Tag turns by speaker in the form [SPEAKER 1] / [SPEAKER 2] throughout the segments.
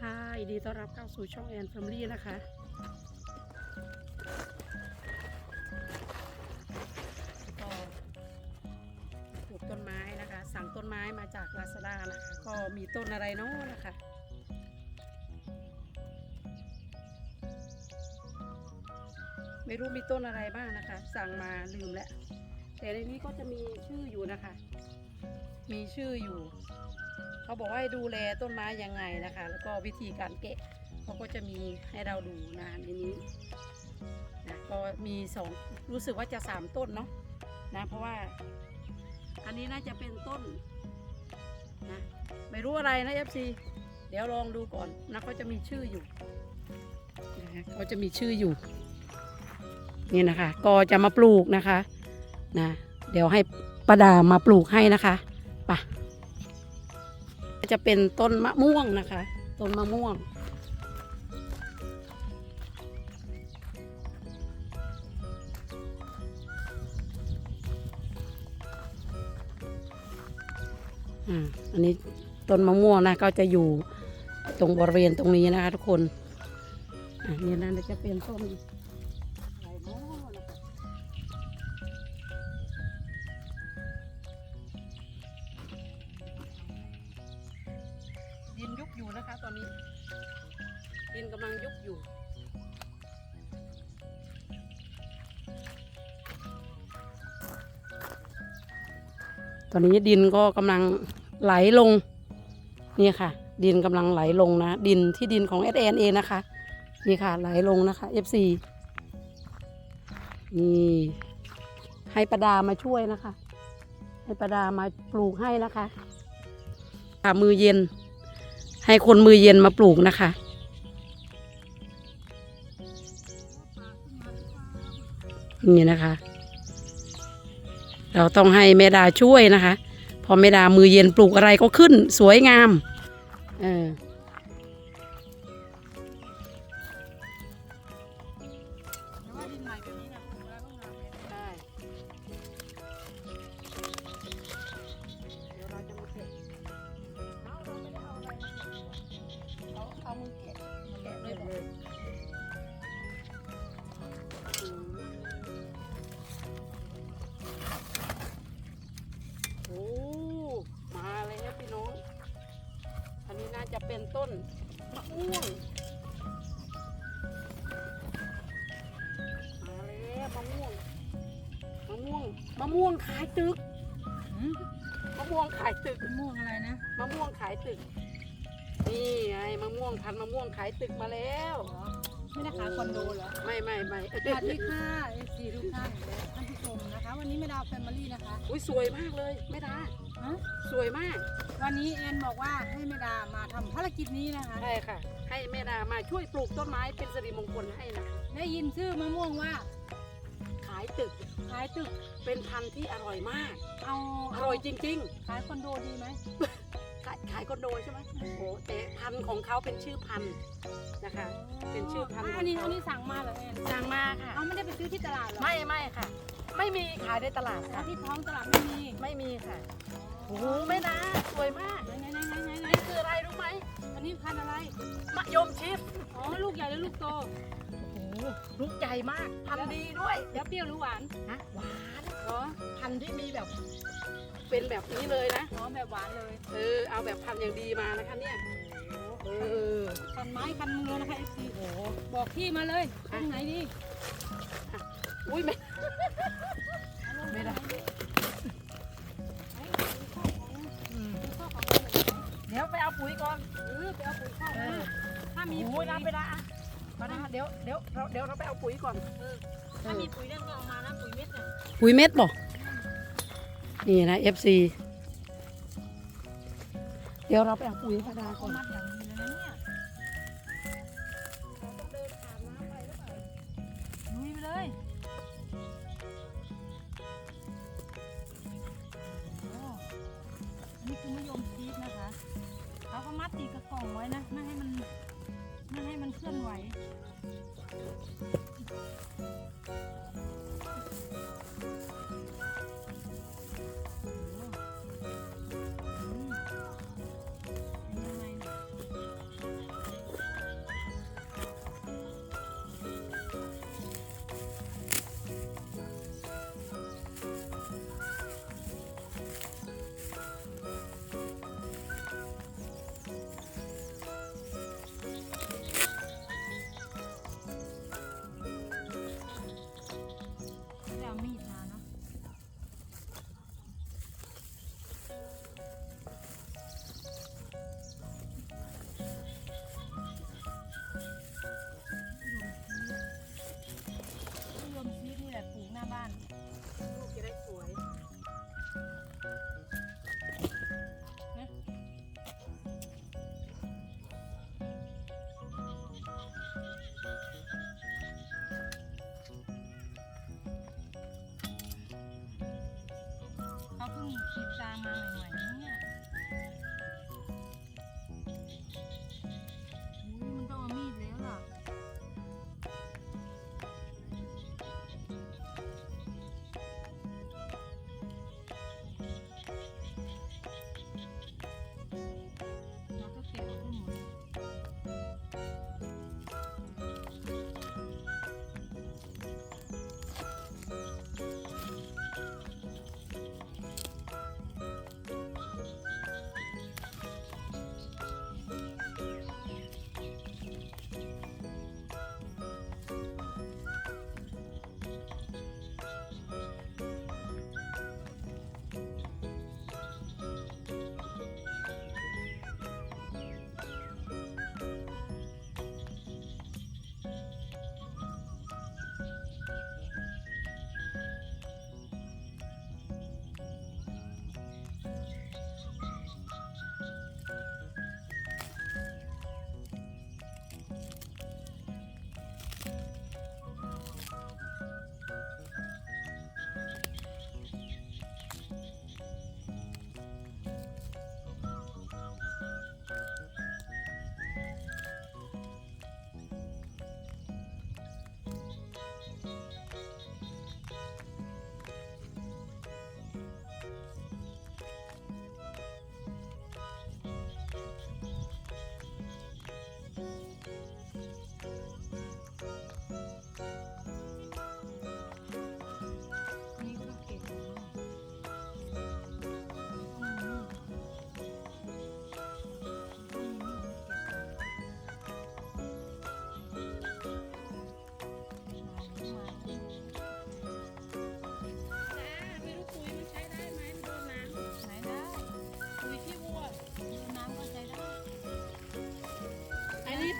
[SPEAKER 1] ค่ะยินดีต้อนรับเข้าสู่ช่องแอนแฟมิลี่นะคะ ก็ปลูกต้นไม้นะคะ สั่งต้นไม้มาจากลาซาด้านะคะ ก็มีต้นอะไรเนาะนะคะ ไม่รู้มีต้นอะไรบ้างนะคะ สั่งมาลืมแล้ว แต่ในนี้ก็จะมีชื่ออยู่นะคะ มีชื่ออยู่ เขาบอกว่าให้ดูแลต้นไม้ยังไงนะคะ แล้วก็วิธีการเกะเขาก็จะมีให้เราดูนะในนี้นะก็มีสองรู้สึกว่าจะสามต้นเนาะนะเพราะว่า อันนี้น่าจะเป็นต้นนะไม่รู้อะไรนะเอฟซีเดี๋ยวลองดูก่อนนะเขาจะมีชื่ออยู่นะเขาจะมีชื่ออยู่นี่นะคะ ก็จะมาปลูกนะคะนะเดี๋ยวให้ประดามาปลูกให้นะคะไป จะเป็นต้นมะม่วงนะคะ ต้นมะม่วง อันนี้ต้นมะม่วงนะก็จะอยู่ตรงบริเวณตรงนี้นะคะทุกคนอ่านี่นั่นจะเป็นต้น ตอนนี้ดินก็กำลังไหลลงนี่ค่ะ ดินกำลังไหลลงนะ ดินที่ดินของ s อ n เองนะคะนี่ค่ะไหลลงนะคะ FC นี่ให้ประดามาช่วยนะคะ ให้ประดามาปลูกให้นะคะค่ะมือเย็น ให้คนมือเย็นมาปลูกนะคะ นี่นะคะ เราต้องให้แม่ดาช่วยนะคะ พอแม่ดามือเย็นปลูกอะไรก็ขึ้นสวยงาม เออ
[SPEAKER 2] ต้นมะม่
[SPEAKER 1] วงมาแล้วมะม่วงมะม่วงมะม่วงขายตึก
[SPEAKER 2] หืม
[SPEAKER 1] มะม่วงขายตึก
[SPEAKER 2] มะม่วงอะไรนะ
[SPEAKER 1] มะม่วงขายตึก นี่ไงมะม่วงพันธุ์มะม่วงขายตึกมาแล้ว
[SPEAKER 2] เหรอไม่ได้ขายคอนโดเหรอ
[SPEAKER 1] ไม่ไม่ไม่
[SPEAKER 2] สวัสดีค่ะเอฟซีทุกท่านและท่านผู้ชมนะคะ วันนี้แม่ดาวแฟมิลี่นะคะ
[SPEAKER 1] อุ้ยสวยมากเลยแม่ดา
[SPEAKER 2] ฮะ
[SPEAKER 1] สวยมาก
[SPEAKER 2] วันนี้แอนบอกว่าให้แม่ดามาทำภารกิจนี้นะคะ
[SPEAKER 1] ใช่ค่ะ ให้แม่ดามาช่วยปลูกต้นไม้เป็นสิริมงคลให้นะคะ
[SPEAKER 2] ได้ยินชื่อมะม่วงว่า
[SPEAKER 1] ขายตึก
[SPEAKER 2] ขายตึก
[SPEAKER 1] เป็นพันธุ์ที่อร่อยมาก
[SPEAKER 2] เอา
[SPEAKER 1] อร่อยจริง
[SPEAKER 2] ขายคอนโดดีไหม
[SPEAKER 1] ๆ ขายขายคอนโดใช่ไหมโอ้โหแต่พันธุ์ของเขาเป็นชื่อพันธุ์นะคะ เป็นชื่อพันธุ์ของ
[SPEAKER 2] อันนี้
[SPEAKER 1] เขา
[SPEAKER 2] อันนี้สั่งมาเหรอแอน
[SPEAKER 1] สั่งมาค่ะ
[SPEAKER 2] เอาไม่ได้ไปซื้อที่ตลาดเหรอ
[SPEAKER 1] ไม่ไม่ค่ะ ไม่มีขายในตลาด
[SPEAKER 2] เอา
[SPEAKER 1] ค่ะ
[SPEAKER 2] ที่ท้องตลาดไม่มี
[SPEAKER 1] ไม่มีค่ะ โอ้โหแม่ดาสวยมาก
[SPEAKER 2] ไหนไหนไหนไหนไหน
[SPEAKER 1] นี่คืออะไรรู้ไหม
[SPEAKER 2] อันนี้พันธุ์อะไร
[SPEAKER 1] มะยมชิด
[SPEAKER 2] อ๋อลูกใหญ่หรือลูกโต
[SPEAKER 1] โอ้โหลูกใหญ่มาก พันธุ์ดีด้วย
[SPEAKER 2] แล้วเปรี้ยวหรือหวาน
[SPEAKER 1] ฮะหวาน
[SPEAKER 2] เหรอ
[SPEAKER 1] พันธุ์ที่มีแบบ เป็นแบบนี้เลยนะ
[SPEAKER 2] อ๋อแบบหวานเลย
[SPEAKER 1] เออเอาแบบพันธุ์อย่างดีมานะคะเนี่ยเออ
[SPEAKER 2] คันไม้คันมือนะคะเอฟซีโอ้บอกที่มาเลยตรงไหนดี
[SPEAKER 1] อุ้ยไม่ไม่ เดี๋ยวเดี๋ยวเราเดี๋ยวเราไปเอาปุ๋ยก่อน
[SPEAKER 2] ถ้ามีปุ๋ยเนี่ยก็เอามานะปุ๋ยเม็ดเนี่ย
[SPEAKER 1] ปุ๋ยเม็ดบอกนี่นะ FC เดี๋ยวเราไปเอาปุ๋ยธรรมดา
[SPEAKER 2] เขา
[SPEAKER 1] ก่อน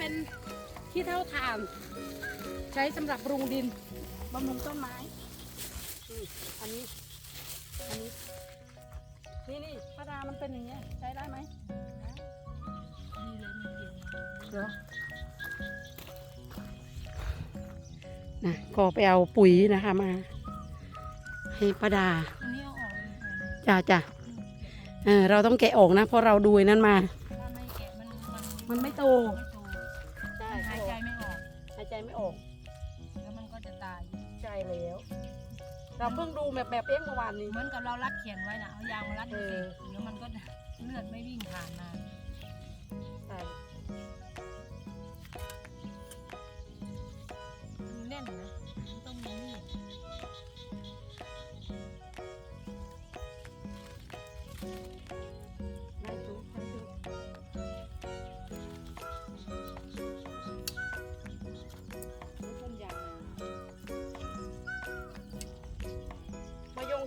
[SPEAKER 2] เป็นขี้เท่า
[SPEAKER 1] ถ่าน ใช้สำหรับปรุงดินบำรุงต้นไม้นี่อันนี้ อันนี้ นี่นี่ป้าดามันเป็นอย่างเงี้ยใช้ได้ไหม
[SPEAKER 2] นี่เลยมีเกียง
[SPEAKER 1] เดี๋ยวนะก็ไปเอาปุ๋ยนะคะมา ให้ป้าดา
[SPEAKER 2] อันนี้เอาออกเลย
[SPEAKER 1] จ้าจ้าเออเราต้องแกะออกนะ เพราะเราดูไอ้นั้นมา
[SPEAKER 2] ถ้าไม่แกะมันมัน
[SPEAKER 1] มันไม่โต
[SPEAKER 2] ไม่โต ไม่ออก แล้วมันก็จะตาย
[SPEAKER 1] ใช่แล้ว เราเพิ่งดูแบบแบบเองเมื่อวานนี้
[SPEAKER 2] เหมือนกับเรารัดเขียนไว้นะเอายางมารัดดู
[SPEAKER 1] เอ
[SPEAKER 2] สิ
[SPEAKER 1] อ
[SPEAKER 2] เดี๋ยวมันก็เลือดไม่วิ่งผ่านมา
[SPEAKER 1] ใช่
[SPEAKER 2] มันแน่นนะ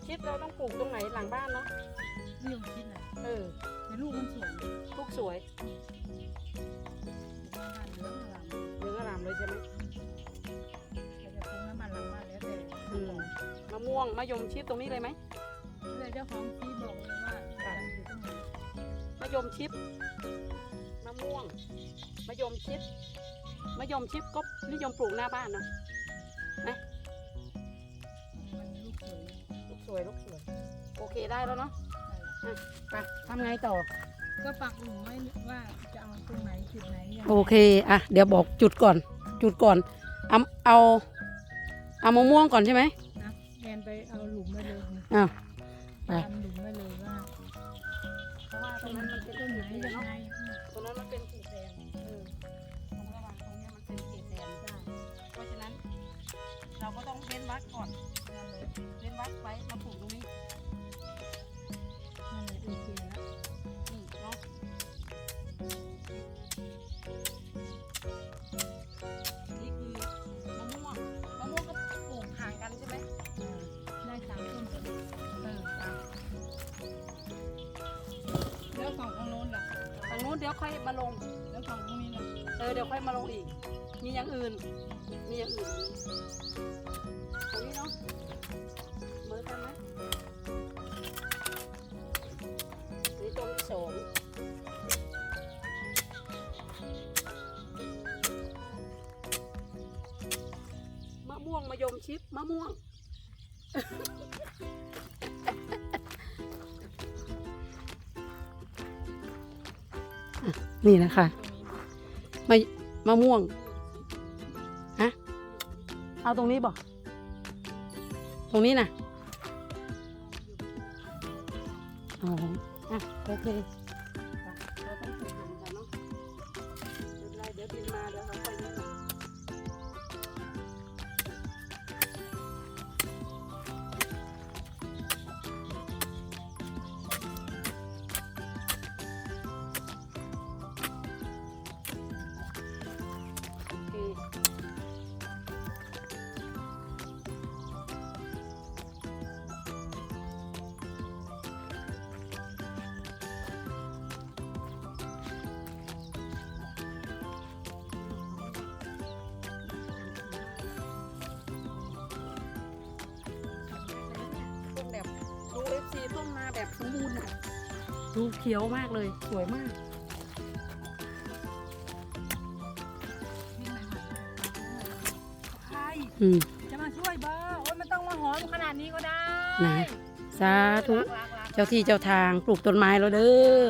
[SPEAKER 2] มา
[SPEAKER 1] ยงชิดเราต้องปลูกตรงไหนหลังบ้านเนาะ
[SPEAKER 2] ไม่ยอมคิดเลย
[SPEAKER 1] เออ
[SPEAKER 2] แต่ลูกมันสวย
[SPEAKER 1] ลูกสวย
[SPEAKER 2] บ้านเหลืองอลาม
[SPEAKER 1] เนื้ออารามเลยใช่ไหม
[SPEAKER 2] เราจะปรุงน้ำมันหลังบ้านแล้วแต่
[SPEAKER 1] อืมมะม่วงมะยมชิดตรงนี้เลยไหม
[SPEAKER 2] เลยเจ้าของที่บอกเลยว่าการอยู่ตรงไหน
[SPEAKER 1] มะยมชิดมะม่วงมะยมชิดมะยมชิดก็นิยมปลูกหน้าบ้านเนาะ เคได้แล้วเนาะ
[SPEAKER 2] ใช่
[SPEAKER 1] ไปทำไงต่อ
[SPEAKER 2] ก็ปักหลุมไว้ว่าจะเอาตรงไหนจุดไหนยังไง
[SPEAKER 1] โอเค อะ เดี๋ยวบอกจุดก่อน จุดก่อน เอา เอา เอามะม่วงก่อนใช่ไหม
[SPEAKER 2] นะแอนไปเอาหลุมไว้เลยนะ
[SPEAKER 1] อ้าว ไป
[SPEAKER 2] ทำหลุมไว้เลยว่า
[SPEAKER 1] เพราะว่าต
[SPEAKER 2] ต้
[SPEAKER 1] ร
[SPEAKER 2] น
[SPEAKER 1] งนั้น
[SPEAKER 2] ไหน
[SPEAKER 1] มันเป็น
[SPEAKER 2] ต้
[SPEAKER 1] ต้
[SPEAKER 2] น
[SPEAKER 1] น
[SPEAKER 2] ไหน
[SPEAKER 1] ไม้
[SPEAKER 2] ยัง
[SPEAKER 1] เนาะ
[SPEAKER 2] ไง
[SPEAKER 1] ตรงนั้นมันเป็นเขตแดนเออตรงระหว่างตรงเนี้ยมันเป็นเขตแดนใช่เพราะฉะนั้น เราก็ต้องเว้นวักก่อน
[SPEAKER 2] ฝั่งทางโน้นล่ะ
[SPEAKER 1] ฝั่งนู้นเดี๋ยวค่อยมาลง
[SPEAKER 2] แล้วฝั่งตรงนี้ละ
[SPEAKER 1] เออเดี๋ยวค่อยมาลงอีก มีอย่างอื่น มีอย่างอื่นตรงนี้เนาะเหมือนกันไหมนี่ต้นที่สองมะม่วงมะยมชิดมะม่วง นี่นะคะมะมะม่วงฮะเอาตรงนี้บอกตรงนี้นะอ๋ออะโอเค เอฟซีต้นมาแบบสมบูรณ์อะดูเขียวมากเลย สวยมาก
[SPEAKER 2] วิ่งไปหาใคร
[SPEAKER 1] อืม
[SPEAKER 2] จะมาช่วยบ้าโอ้ยมันต้องมาหอมขนาดนี้ก็ได้
[SPEAKER 1] นะสาธุ
[SPEAKER 2] รักรักรัก
[SPEAKER 1] เจ้าที่เจ้าทางปลูกต้นไม้แล้วเด้อ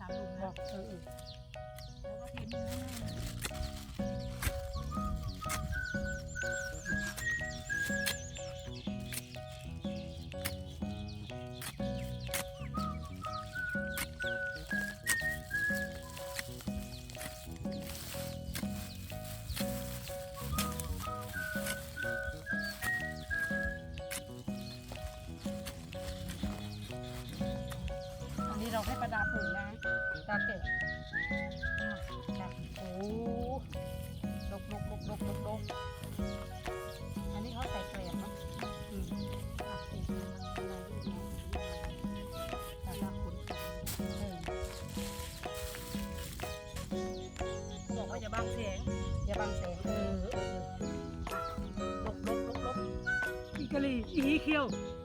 [SPEAKER 1] สามห้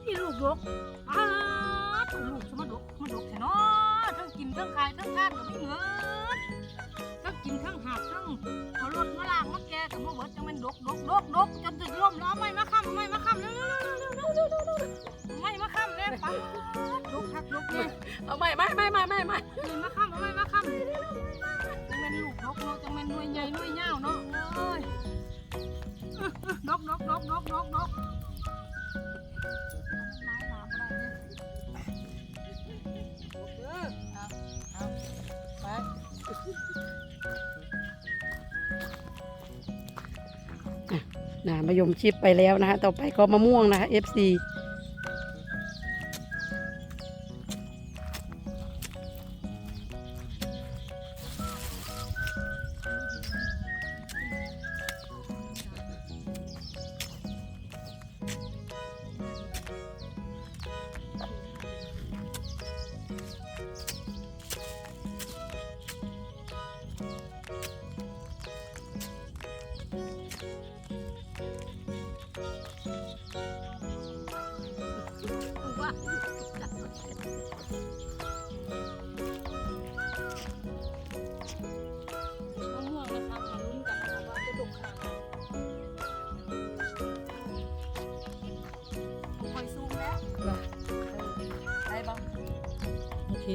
[SPEAKER 1] ที่ลูกดกอ้า
[SPEAKER 2] ถูลูกสมา
[SPEAKER 1] ดกมาดกแท้เนาะ
[SPEAKER 2] ทั้งกินทั้งขายทั้งทานก็ไม่เหมือนทั้งกินทั้งหักทั้งเอารถมาล้างมาแกกัมาเบิดจังมันดกดกดกดกจติดล่มแล้วไม่มาค้ำไม่มาค้ำเร็วเร็วเร็วเร็วเร็วเร็วเร็วไม่มาค้ำแน่ป้าดกคักดกเลย
[SPEAKER 1] เอาไม่ไม่ไม่ไม่ไม่ไม่
[SPEAKER 2] มาค้ำเอาไม่มาค้ำจังมันลูกดกดนาะจังมันหน่วยใหญ่หน่วยยาเนาะเอ้ยดกดกดกดกดกดก นะ
[SPEAKER 1] นะมายมชิปไปแล้วนะคะต่อไปก็มะม่วงนะคะ FC เค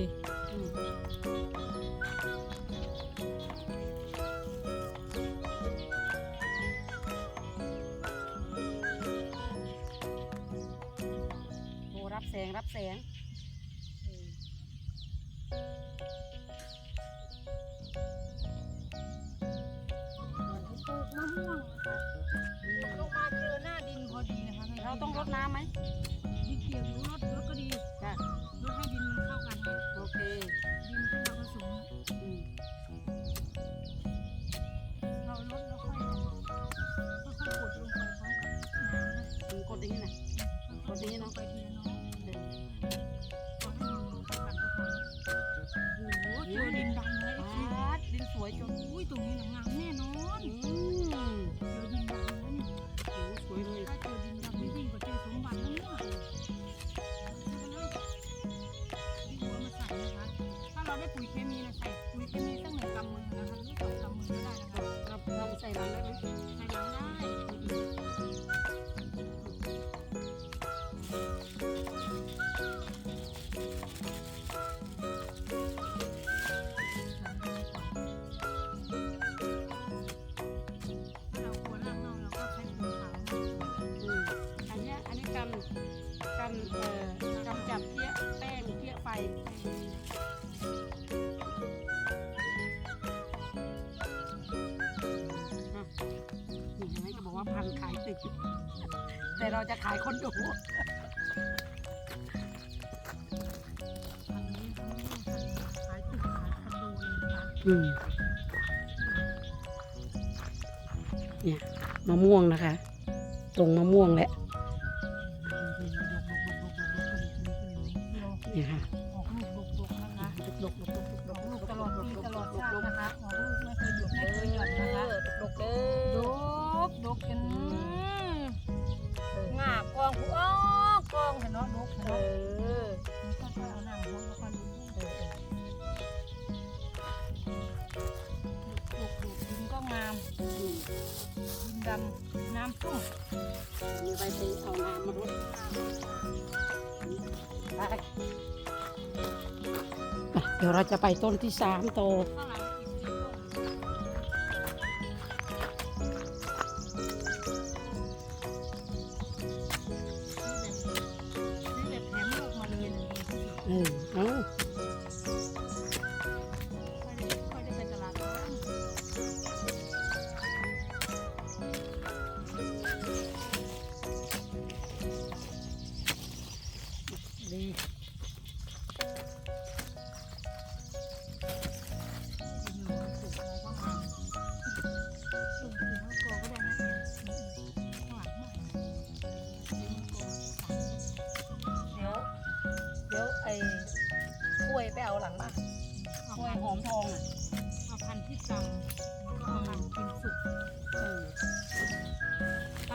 [SPEAKER 1] โอ้รับแสงรับแสง
[SPEAKER 2] แต่เรา
[SPEAKER 1] จะขายคนดู
[SPEAKER 2] อืมเนี่
[SPEAKER 1] ยมะม่วงนะคะ ตรงมะม่วงแหละเนี่ยค่ะ
[SPEAKER 2] ดกจน องผู้อ้อกองเห็นน้องลุกเห็น
[SPEAKER 1] เอ
[SPEAKER 2] น้
[SPEAKER 1] อ
[SPEAKER 2] งอถ้เอาหนังเขาแล้วก็ลุ
[SPEAKER 1] ก
[SPEAKER 2] ลุกลุกดินก็งามดินดำน้ำชุ่ม
[SPEAKER 1] มีใบตีเอาน้ำมารดไปเดี๋ยวเราจะไปต้นที่สามโต
[SPEAKER 2] Oh.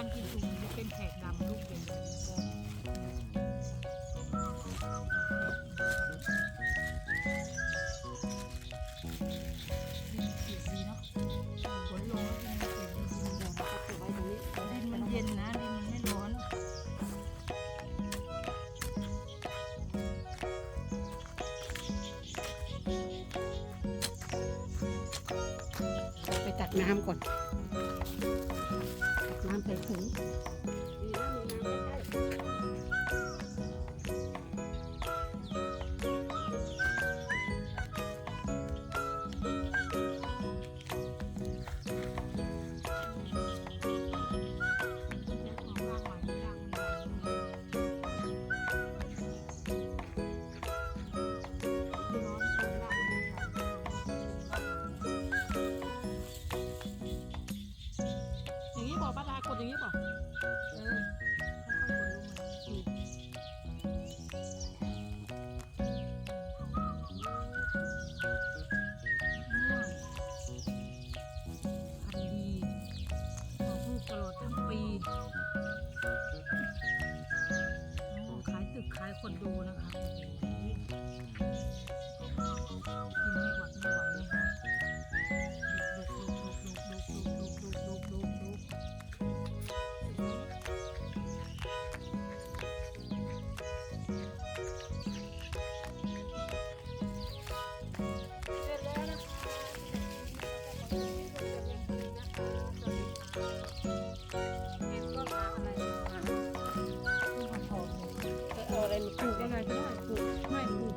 [SPEAKER 2] านกินถุงจะเป็นแขกดำลูกเป็นเย็
[SPEAKER 1] น
[SPEAKER 2] นะดินมันไม่ร้อน
[SPEAKER 1] ไปตักน้ำก่อน Đại. อะ
[SPEAKER 2] ไร
[SPEAKER 1] มาปลูกอะไรก็ได้ปลูกไม่ปลูก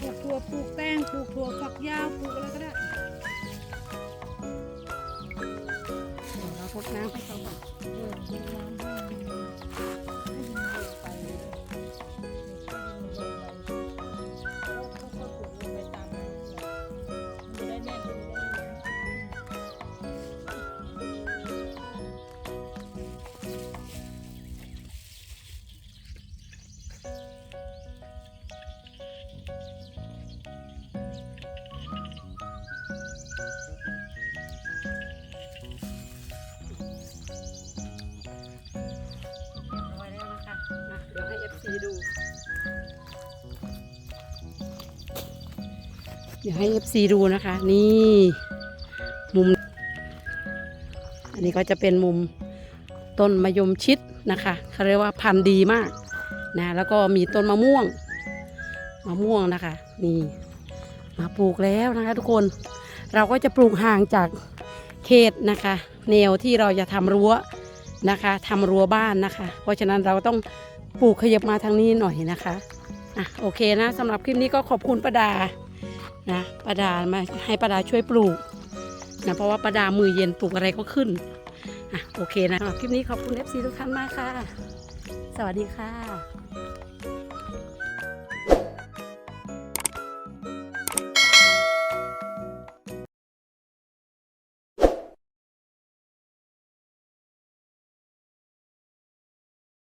[SPEAKER 1] ปลูกถั่วปลูกแป้งปลูกถั่วฝักยาวปลูกอะไรก็ได้เดี๋ยวเราพดน้ำให้เขาก่อน
[SPEAKER 2] เดี๋ยว
[SPEAKER 1] ให้ FC ดูนะคะ นี่มุม อันนี้ก็จะเป็นมุมต้นมะยมชิดนะคะเขาเรียกว่าพันธุ์ดีมากนะแล้วก็มีต้นมะม่วงมะม่วงนะคะ นี่มาปลูกแล้วนะคะ ทุกคนเราก็จะปลูกห่างจากเขตนะคะ แนวที่เราจะทำรั้วนะคะทำรั้วบ้านนะคะ เพราะฉะนั้นเราต้องปลูกขยับมาทางนี้หน่อยนะคะอะโอเคนะสำหรับคลิปนี้ก็ขอบคุณป้าดา นะป้าดามาให้ป้าดาช่วยปลูกนะเพราะว่าป้าดามือเย็นปลูกอะไรก็ขึ้นอะโอเคนะคลิปนี้ขอบคุณ FC ทุกท่านมากค่ะ สวัสดีค่ะ